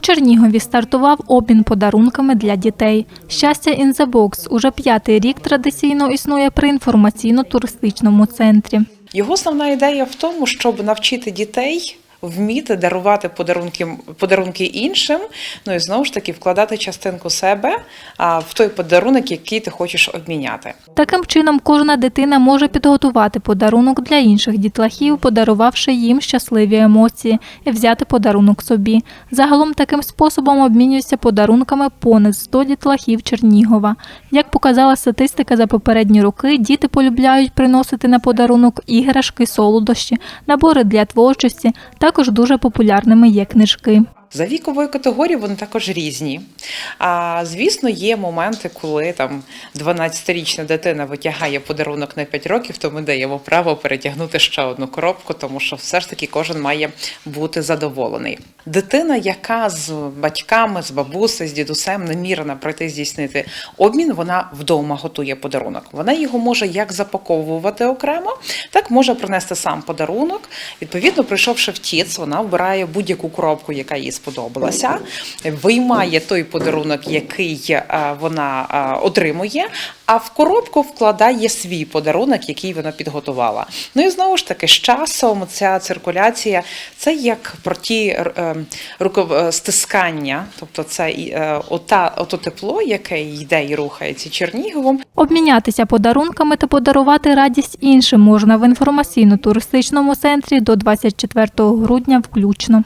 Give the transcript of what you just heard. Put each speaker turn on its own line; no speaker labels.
Чернігові стартував обмін подарунками для дітей. Щастя in the Box уже п'ятий рік традиційно існує при інформаційно-туристичному центрі.
Його основна ідея в тому, щоб навчити дітей вміти дарувати подарунки, подарунки іншим, ну і знову ж таки вкладати частинку себе а, в той подарунок, який ти хочеш обміняти.
Таким чином, кожна дитина може підготувати подарунок для інших дітлахів, подарувавши їм щасливі емоції, і взяти подарунок собі. Загалом таким способом обмінюються подарунками понад 100 дітлахів Чернігова. Як показала статистика за попередні роки, діти полюбляють приносити на подарунок іграшки, солодощі, набори для творчості. Також дуже популярними є книжки.
За віковою категорією вони також різні. А звісно, є моменти, коли там 12-річна дитина витягає подарунок на 5 років, то ми даємо право перетягнути ще одну коробку, тому що все ж таки кожен має бути задоволений. Дитина, яка з батьками, з бабусею, з дідусем намірена пройти здійснити обмін, вона вдома готує подарунок. Вона його може як запаковувати окремо, так може принести сам подарунок. Відповідно, прийшовши в ТІЦ, вона вбирає будь-яку коробку, яка їй сподобалася, виймає той подарунок, який е, вона е, отримує, а в коробку вкладає свій подарунок, який вона підготувала. Ну і знову ж таки, з часом ця циркуляція це як про ті е, рукостискання, тобто це ота, ото тепло, яке йде і рухається Черніговом,
Обмінятися подарунками та подарувати радість іншим можна в інформаційно-туристичному центрі до 24 грудня включно.